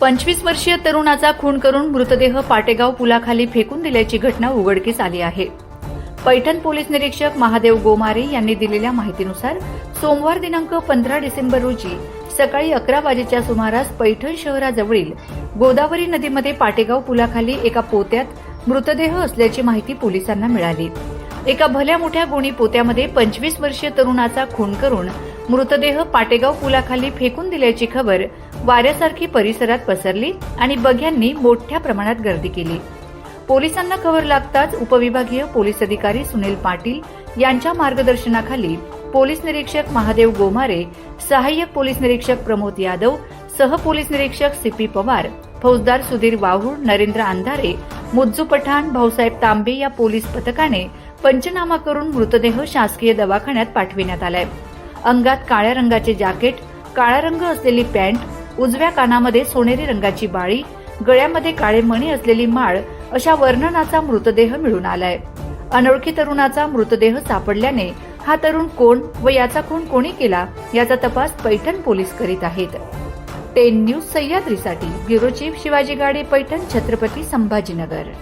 पंचवीस वर्षीय तरुणाचा खून करून मृतदेह पाटेगाव पुलाखाली फेकून दिल्याची घटना उघडकीस आली आहे. पैठण पोलीस निरीक्षक महादेव गोमारे यांनी दिलेल्या माहितीनुसार सोमवार दिनांक पंधरा डिसेंबर रोजी सकाळी अकरा वाजेच्या सुमारास पैठण शहराजवळील गोदावरी नदीमध्ये पाटेगाव पुलाखाली एका पोत्यात मृतदेह असल्याची माहिती पोलिसांना मिळाली. एका भल्या मोठ्या गोणी पोत्यामध्ये पंचवीस वर्षीय तरुणाचा खून करून मृतदेह पाटेगाव पुलाखाली फेकून दिल्याची खबर वाऱ्यासारखी परिसरात पसरली आणि बघ्यांनी मोठ्या प्रमाणात गर्दी केली. पोलिसांना खबर लागताच उपविभागीय पोलीस अधिकारी सुनील पाटील यांच्या मार्गदर्शनाखाली पोलीस निरीक्षक महादेव गोमारे सहाय्यक पोलीस निरीक्षक प्रमोद यादव सहपोलीस निरीक्षक सीपी पवार फौजदार सुधीर वाहूळ नरेंद्र अंधारे मुज्जू पठाण भाऊसाहेब तांबे या पोलीस पथकाने पंचनामा करून मृतदेह शासकीय दवाखान्यात पाठविण्यात आलाय. अंगात काळ्या रंगाचे जॅकेट काळा रंग असलेली पॅन्ट उजव्या कानामध्ये सोनेरी रंगाची बाळी गळ्यामध्ये काळे मणी असलेली माळ अशा वर्णनाचा मृतदेह मिळून आलाय. अनोळखी तरुणाचा मृतदेह सापडल्याने हा तरुण कोण व याचा खून कोणी केला याचा तपास पैठण पोलीस करीत आहेत. टेन न्यूज सह्याद्रीसाठी ब्युरो चीफ शिवाजी गाडे पैठण छत्रपती संभाजीनगर.